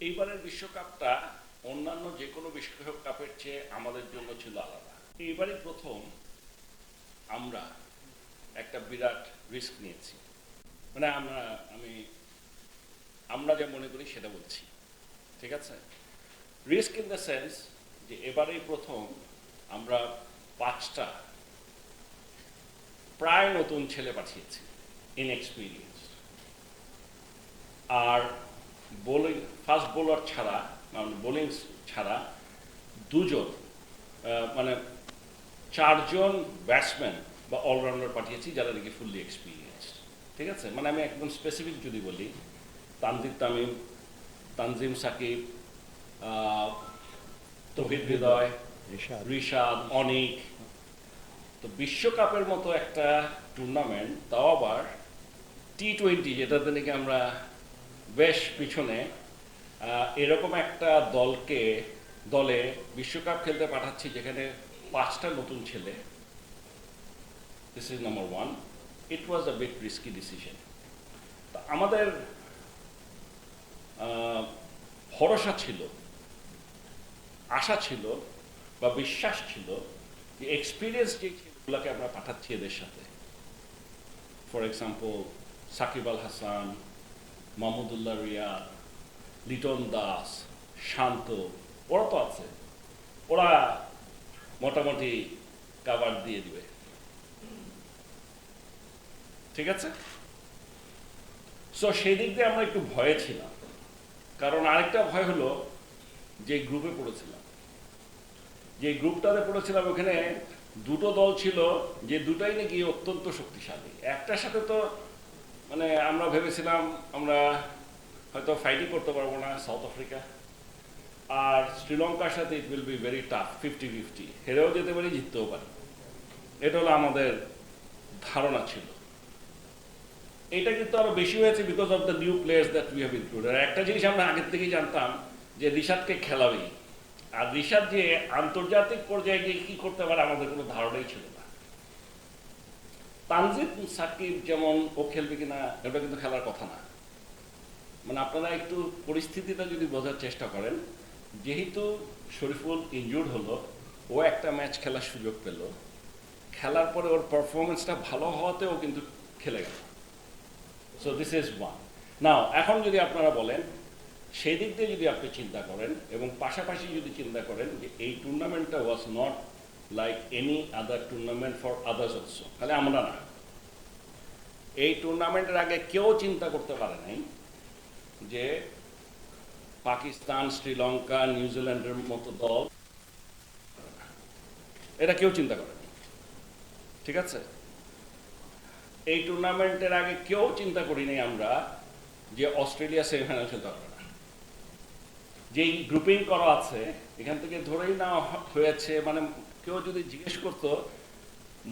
এইবারের বিশ্বকাপটা অন্যান্য যে কোনো বিশ্বকাপের চেয়ে আমাদের জন্য ছিল আলাদা। এইবারই প্রথম আমরা একটা বিরাট রিস্ক নিয়েছি। মানে আমরা, আমি, আমরা যা মনে করি সেটা বলছি। ঠিক আছে? রিস্ক ইন দ্য সেন্স যে এবারেই প্রথম আমরা পাঁচটা প্রায় নতুন ছেলে পাঠিয়েছি ইনএক্সপিরিয়েন্স আর বোলিং ফাস্ট বোলার ছাড়া মানে বোলিং ছাড়া দুজন মানে চারজন ব্যাটসম্যান বা অলরাউন্ডার পাঠিয়েছি যারা নাকি ফুললি এক্সপিরিয়েন্স ঠিক আছে? মানে আমি একদম স্পেসিফিক যদি বলি তানজিদ তামিম তানজিম সাকিব তৌহিদ হৃদয় রিশাদ। ঋষাদ অনিক। তো বিশ্বকাপের মতো একটা টুর্নামেন্ট তাও আবার টি টোয়েন্টি যেটাতে নাকি আমরা বেশ পিছনে এরকম একটা দলকে, দলে বিশ্বকাপ খেলতে পাঠাচ্ছি যেখানে পাঁচটা নতুন ছেলে। This is number one it was a bit risky decision তা আমাদের ভরসা ছিল, আশা ছিল বা বিশ্বাস ছিল যে এক্সপিরিয়েন্স যে ছেলেগুলোকে আমরা পাঠাচ্ছি এদের সাথে। ফর এক্সাম্পল সাকিব আল হাসান মাহমুদুল্লাহ রিয়াদ লিটন দাস শান্ত ওরা তো আছে। ওরা মোটামুটি কাভার দিয়ে দিবে। ঠিক আছে? সো সেই দিক দিয়ে আমরা একটু ভয়ে ছিলাম। কারণ আরেকটা ভয় হলো যে গ্রুপে পড়েছিলাম। যে গ্রুপটাতে পড়েছিলাম, ওখানে দুটো দল ছিল যে দুটাই নাকি অত্যন্ত শক্তিশালী। একটার সাথে তো মানে আমরা ভেবেছিলাম আমরা হয়তো ফাইটই করতে পারব না সাউথ আফ্রিকা আর শ্রীলঙ্কার সাথে it will be very tough fifty fifty হেরেও যেতে পারি, জিততেও পারি। এটা হলো আমাদের ধারণা ছিল। এটা কিন্তু আরও বেশি হয়েছে because of the new players that we have included আর একটা জিনিস আমরা আগের থেকেই জানতাম যে রিশাদকে খেলাবেই। আর রিশাদ যে আন্তর্জাতিক পর্যায়ে গিয়ে কি করতে পারে, আমাদের কোনো ধারণাই ছিল না। তানজিদ সাকিব যেমন ও খেলবে কিনা এটা কিন্তু খেলার কথা না। মানে আপনারা একটু পরিস্থিতিটা যদি বোঝার চেষ্টা করেন, যেহেতু শরীফুল ইনজুর্ড হলো, ও একটা ম্যাচ খেলার সুযোগ পেল, খেলার পরে ওর পারফরমেন্সটা ভালো হওয়াতে ও কিন্তু খেলে গেল। So this is one now এখন যদি আপনারা বলেন সেই দিক দিয়ে যদি আপনি চিন্তা করেন এবং পাশাপাশি যদি চিন্তা করেন যে এই টুর্নামেন্টটা was not like any other tournament for others also তাহলে আমরা না, এই টুর্নামেন্টের আগে কেউ চিন্তা করতে পারে নাই যে পাকিস্তান, শ্রীলঙ্কা নিউজিল্যান্ডের মতো দল, এটা কেউ চিন্তা করেনি ঠিক আছে? এই টুর্নামেন্টের আগে কেউ চিন্তা করিনি আমরা যে অস্ট্রেলিয়া সেমিফাইনাল খেলতে পারবে না যেই গ্রুপিং করা আছে, এখান থেকে ধরেই না হয়েছে মানে কেউ যদি জিজ্ঞেস করতো,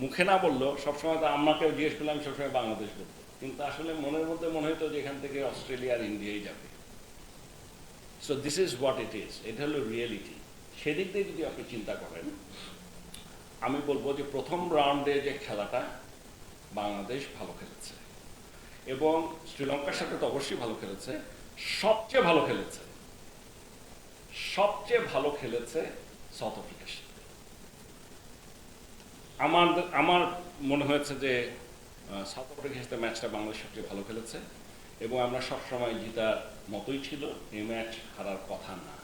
মুখে না বলল, সবসময় তো আমাকে জিজ্ঞেস করলে, আমি সবসময় বাংলাদেশ বলতো কিন্তু আসলে মনের মধ্যে মনে হতো যে এখান থেকে অস্ট্রেলিয়া আর ইন্ডিয়াই যাবে। So this is what it is এটা হলো রিয়েলিটি সেদিক দিয়ে যদি আপনি চিন্তা করেন, আমি বলব যে প্রথম রাউন্ডে যে খেলাটা, বাংলাদেশ ভালো খেলেছে। এবং শ্রীলঙ্কার সাথে তো অবশ্যই ভালো খেলেছে, সবচেয়ে ভালো খেলেছে। সবচেয়ে ভালো খেলেছে সাউথ আফ্রিকার সাথে আমার আমার মনে হয়েছে যে সাউথ আফ্রিকার সাথে ম্যাচটা বাংলাদেশ সবচেয়ে ভালো খেলেছে। এবং আমরা সবসময় জিতার মতোই ছিল, এই ম্যাচ হারার কথা না।